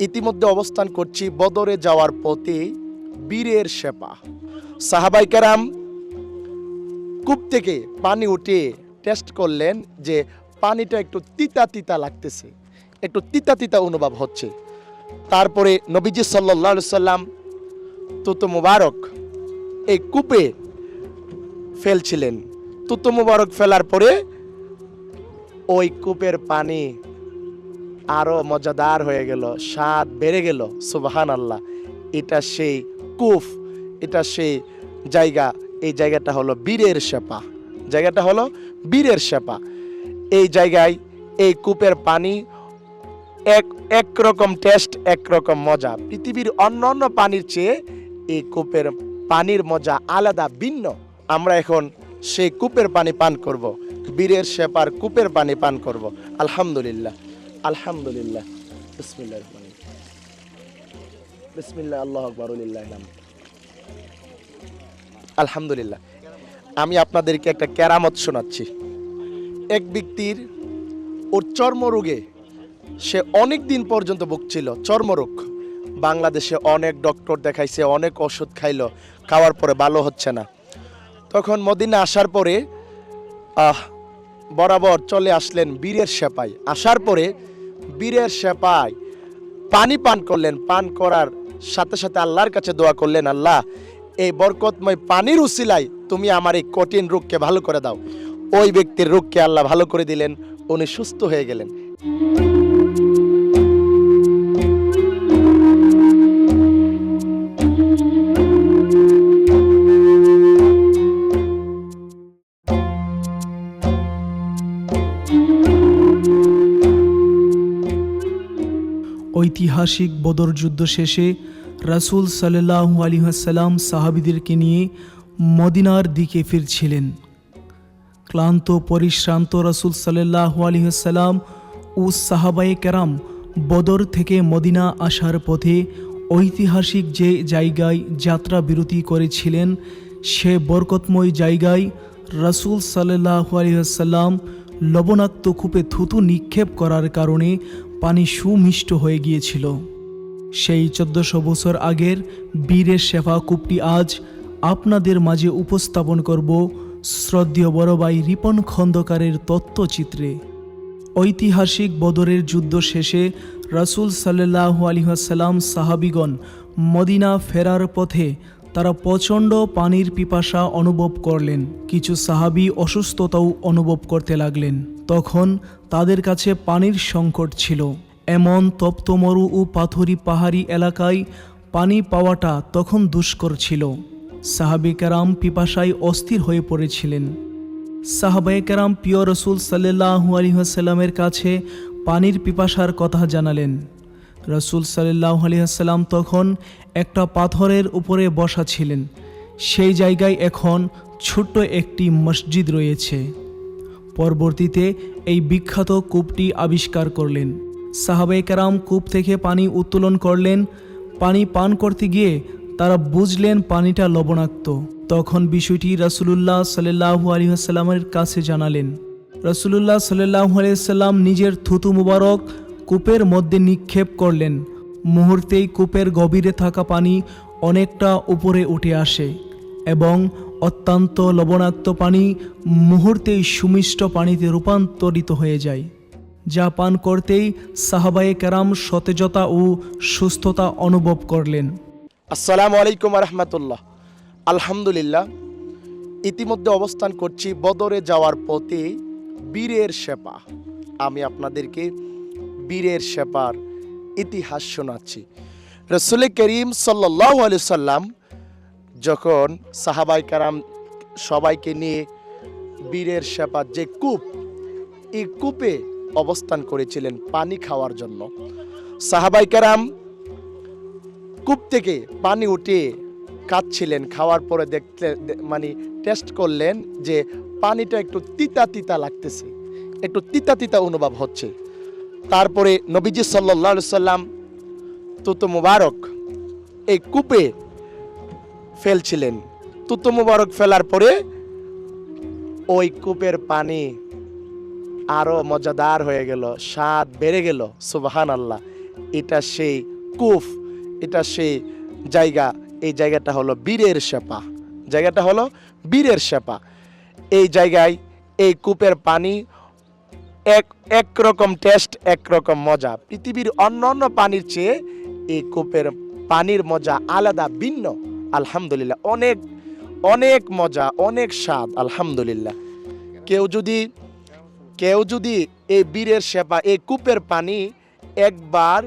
ইতিমধ্যে অবস্থান করছি বদরে যাওয়ার পথে বীরের সেপা সাহাবাই কেরাম কূপ থেকে পানি উঠে টেস্ট করলেন যে পানিটা একটু তিতা তিতা লাগতেছে, একটু তিতা তিতা অনুভব হচ্ছে। তারপরে নবীজি সাল্লাহ সাল্লাম তুতো মুবারক এই কূপে ফেলছিলেন। তুতো মুবারক ফেলার পরে ওই কূপের পানি আরও মজাদার হয়ে গেল, স্বাদ বেড়ে গেল সুবাহান আল্লাহ এটা সেই কুফ, এটা সেই জায়গা, এই জায়গাটা হলো বীরের সেপা জায়গাটা হলো বীরের সেপা এই জায়গায় এই কূপের পানি এক একরকম টেস্ট একরকম মজা। পৃথিবীর অন্য অন্য পানির চেয়ে এই কূপের পানির মজা আলাদা, ভিন্ন। আমরা এখন সেই কূপের পানি পান করব, বীরের সেপার কূপের পানি পান করব। আলহামদুলিল্লাহ। আলহামদুলিল্লাহ। বিসমিল্লাহ রহমান বিসমিল্লাহ, আল্লাহ আকবরুলিল্লাহ আলহামদুলিল্লাহ। আমি আপনাদেরকে একটা কেরামত শোনাচ্ছি। এক ব্যক্তির ওর চর্মরোগে সে অনেক দিন পর্যন্ত ভুগছিল, চর্মরোগ। বাংলাদেশে অনেক ডক্টর দেখাইছে, অনেক ওষুধ খাইলো, খাওয়ার পরে ভালো হচ্ছে না। তখন মদিনা আসার পরে, আহ, বরাবর চলে আসলেন বীরের সেপাই। আসার পরে বীরের সেপাই পানি পান করলেন, পান করার সাথে সাথে আল্লাহর কাছে দোয়া করলেন, আল্লাহ, এই বরকতময় পানির উসিলাই তুমি আমার এই কঠিন রোগকে ভালো করে দাও। ওই ব্যক্তির রোগকে আল্লাহ ভালো করে দিলেন, উনি সুস্থ হয়ে গেলেন। ঐতিহাসিক বদর যুদ্ধ শেষে রাসূল সাল্লাহু আলিহাসাল্লাম সাহাবিদেরকে নিয়ে মদিনার দিকে ফিরছিলেন। ক্লান্ত, পরিশ্রান্ত রাসূল সাল্লাহু আলিহাসাল্লাম ও সাহাবায়ে কেরাম বদর থেকে মদিনা আসার পথে ঐতিহাসিক যে জায়গায় যাত্রা বিরতি করেছিলেন, সে বরকতময় জায়গায় রাসূল সাল্লাহু আলিহাসাল্লাম লবণাক্ত কূপে থুতু নিক্ষেপ করার কারণে পানি সুমিষ্ট হয়ে গিয়েছিল। সেই চোদ্দশো বছর আগের বীরের শেফা কূপটি আজ আপনাদের মাঝে উপস্থাপন করব শ্রদ্ধেয় বড় ভাই রিপন খন্দকারের তত্ত্বচিত্রে। ঐতিহাসিক বদরের যুদ্ধ শেষে রাসূল সাল্লাহু আলিহাসাল্লাম সাহাবিগণ মদিনা ফেরার পথে তারা প্রচণ্ড পানির পিপাসা অনুভব করলেন। কিছু সাহাবি অসুস্থতাও অনুভব করতে লাগলেন। তখন তাদের কাছে পানির সংকট ছিল। এমন তপ্তমরু ও পাথরি পাহাড়ি এলাকায় পানি পাওয়াটা তখন দুষ্কর ছিল। সাহাবিকারাম পিপাসায় অস্থির হয়ে পড়েছিলেন। সাহাবাইকারাম প্রিয় রসুল সাল্লাহু আলহিহাস্লামের কাছে পানির পিপাসার কথা জানালেন। রসুল সাল্লাহ আলহিহাস্লাম তখন একটা পাথরের উপরে বসা ছিলেন। সেই জায়গায় এখন ছোট্ট একটি মসজিদ রয়েছে। পরবর্তীতে এই বিখ্যাত কূপটি আবিষ্কার করলেন। সাহাবাইকারাম কূপ থেকে পানি উত্তোলন করলেন। পানি পান করতে গিয়ে তারা বুঝলেন পানিটা লবণাক্ত। তখন বিষয়টি রাসুলুল্লাহ সাল্লাহু আলহিহাস্লামের কাছে জানালেন। রাসুলুল্লাহ সাল্লাহু আলিয়াল্লাম নিজের থুতু মুবারক কূপের মধ্যে নিক্ষেপ করলেন। মুহূর্তেই কূপের গভীরে থাকা পানি অনেকটা উপরে উঠে আসে এবং অত্যন্ত লবণাক্ত পানি মুহূর্তেই সুমিষ্ট পানিতে রূপান্তরিত হয়ে যায়, যা পান করতেই সাহাবায়ে কেরাম সতেজতা ও সুস্থতা অনুভব করলেন। আসসালামু আলাইকুম রহমতুল্লাহ আলহামদুলিল্লাহ, ইতিমধ্যে অবস্থান করছি বদরে যাওয়ার পথে বীরের সেপা। আমি আপনাদেরকে বীরের সেপার ইতিহাস শোনাচ্ছি। রসুল করিম সাল্লাহ আলি সাল্লাম যখন সাহাবাই কারাম সবাইকে নিয়ে বীরের সেপা যে কূপ, এই কূপে অবস্থান করেছিলেন পানি খাওয়ার জন্য। সাহাবাই কারাম কূপ থেকে পানি উঠে কাঁদছিলেন, খাওয়ার পরে দেখতে মানে টেস্ট করলেন যে পানিটা একটু তিতা তিতা লাগতেছে, একটু তিতা তিতা অনুভব হচ্ছে। তারপরে নবীজি সাল্লাহ সাল্লাম তুতো মুবারক, এই কূপে ফেলছিলেন। তুতো মুবারক ফেলার পরে ওই কূপের পানি আরও মজাদার হয়ে গেল, স্বাদ বেড়ে গেল সুবাহান আল্লাহ এটা সেই কুফ এটা সেই জায়গা, এই জায়গাটা হলো বীরের সেপা জায়গাটা হলো বীরের সেপা এই জায়গায় এই কূপের পানি এক একরকম টেস্ট একরকম মজা। পৃথিবীর অন্য অন্য পানির চেয়ে এই কূপের পানির মজা আলাদা, ভিন্ন। আলহামদুলিল্লাহ, অনেক অনেক মজা, অনেক স্বাদ, আলহামদুলিল্লাহ। কেউ যদি কেউ যদি এই বীরের সেবা, এই কূপের পানি একবার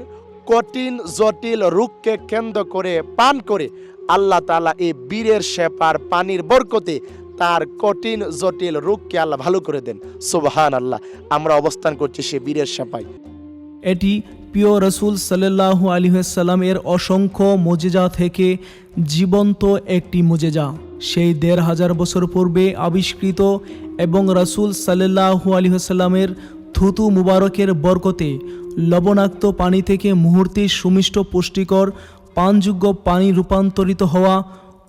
কঠিন, জটিল রোগকে কেন্দ্র করে, পান করে, আল্লাহ তালা এই বীরের সেপার পানির বরকতে তার কঠিন, জটিল রোগকে আল্লাহ ভালো করে দেন। সুবহান আল্লাহ আমরা অবস্থান করছি সে বীরের সেপায় এটি প্রিয় রসুল সাল্লাহু আলিহাল্লাম এর অসংখ্য মোজেজা থেকে জীবন্ত একটি মোজেজা। সেই দেড় হাজার বছর পূর্বে আবিষ্কৃত এবং রসুল সাল্লাহু আলিহাল্লামের থুতু মুবারকের বরকতে লবণাক্ত পানি থেকে মুহূর্তে সুমিষ্ট পুষ্টিকর, পানযোগ্য পানি রূপান্তরিত হওয়া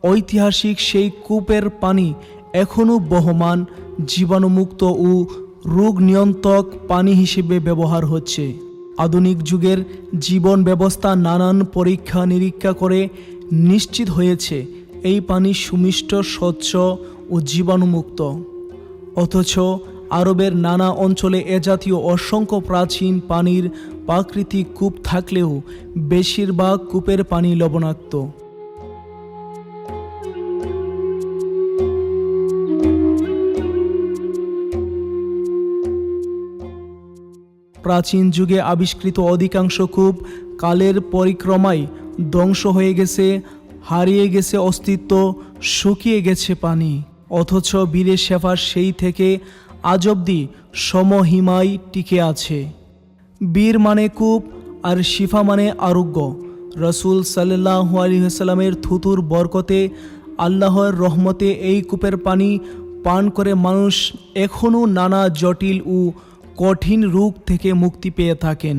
ঐতিহাসিক সেই কূপের পানি এখনও বহমান, জীবাণুমুক্ত ও রোগ নিয়ন্ত্রক পানি হিসেবে ব্যবহার হচ্ছে। আধুনিক যুগের জীবন ব্যবস্থা নানান পরীক্ষা নিরীক্ষা করে নিশ্চিত হয়েছে, এই পানি সুমিষ্ট, স্বচ্ছ ও জীবাণুমুক্ত। অথচ আরবের নানা অঞ্চলে এ জাতীয় অসংখ্য প্রাচীন পানির প্রাকৃতিক কূপ থাকলেও বেশিরভাগ কূপের পানি লবণাক্ত। প্রাচীন যুগে আবিষ্কৃত অধিকাংশ কূপ কালের পরিক্রমায় ধ্বংস হয়ে গেছে, হারিয়ে গেছে অস্তিত্ব, শুকিয়ে গেছে পানি। অথচ বীরের শেফার সেই থেকে আজ অব্দি সমহিমায় টিকে আছে। বীর মানে কূপ আর শিফা মানে আরোগ্য। রসুল সাল্লাহ আলহিহাস্লামের থুতুর বরকতে আল্লাহর রহমতে এই কূপের পানি পান করে মানুষ এখনও নানা জটিল ও কঠিন রোগ থেকে মুক্তি পেয়ে থাকেন।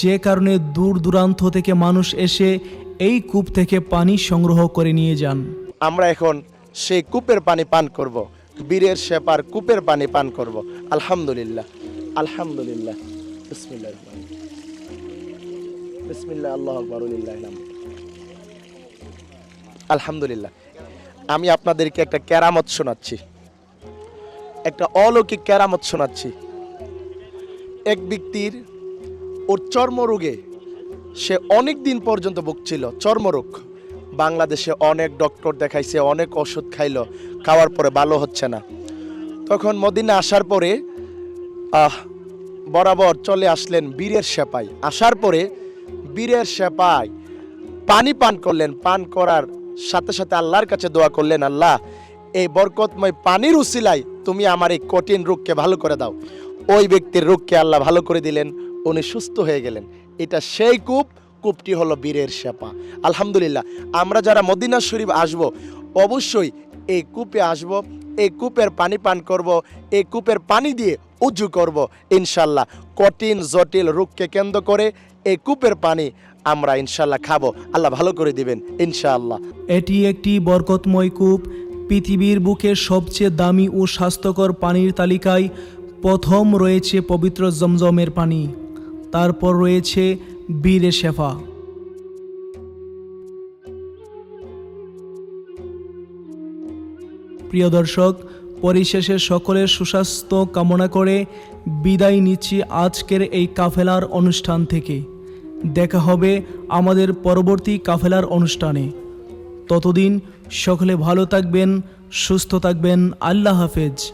যে কারণে দূর দূরান্ত থেকে মানুষ এসে এই কূপ থেকে পানি সংগ্রহ করে নিয়ে যান। আমরা এখন সেই কূপের পানি পান করব, বীরের সেপার কূপের পানি পান করব। আলহামদুলিল্লাহ আলহামদুলিল্লাহ। বিসমিল্লাহ বিসমিল্লাহ, আল্লাহ আকবর আলহামদুলিল্লাহ, আমি আপনাদেরকে একটা কেরামত শোনাচ্ছি। একটা অলৌকিক কেরামত শোনাচ্ছি। এক ব্যক্তির ওর চর্মরোগে সে অনেক দিন পর্যন্ত ভুগছিল, চর্মরোগ। বাংলাদেশে অনেক ডক্টর দেখাইছে, অনেক ওষুধ খাইলো, খাওয়ার পরে ভালো হচ্ছে না। তখন মদিনা আসার পরে, আহ, বরাবর চলে আসলেন বীরের সেপাই। আসার পরে বীরের সেপাই পানি পান করলেন, পান করার সাথে সাথে আল্লাহর কাছে দোয়া করলেন, আল্লাহ, এই বরকতময় পানির উসিলায় তুমি আমার এই কঠিন রোগকে ভালো করে দাও। ওই ব্যক্তির রোগকে আল্লাহ ভালো করে দিলেন, উনি সুস্থ হয়ে গেলেন। এটা সেই কূপ, কূপটি হলো বীরের সেপা আলহামদুলিল্লাহ, আমরা যারা মদিনা শরীফ আসব, অবশ্যই এই কূপে আসব, এই কূপের পানি পান করব, এই কূপের পানি দিয়ে উজু করব, ইনশাল্লাহ। কঠিন, জটিল রোগকে কেন্দ্র করে এই কূপের পানি আমরা ইনশাল্লাহ খাব। আল্লাহ ভালো করে দিবেন, ইনশাআল্লাহ। এটি একটি বরকতময় কূপ, পৃথিবীর বুকে সবচেয়ে দামি ও স্বাস্থ্যকর পানির তালিকায় প্রথম রয়েছে পবিত্র জমজমের পানি, তারপর রয়েছে বীরে শেফা। প্রিয় দর্শক, পরিশেষে সকলের সুস্বাস্থ্য কামনা করে বিদায় নিচ্ছি আজকের এই কাফেলার অনুষ্ঠান থেকে। দেখা হবে আমাদের পরবর্তী কাফেলার অনুষ্ঠানে। ততদিন সকলে ভালো থাকবেন, সুস্থ থাকবেন, আল্লাহ হাফেজ।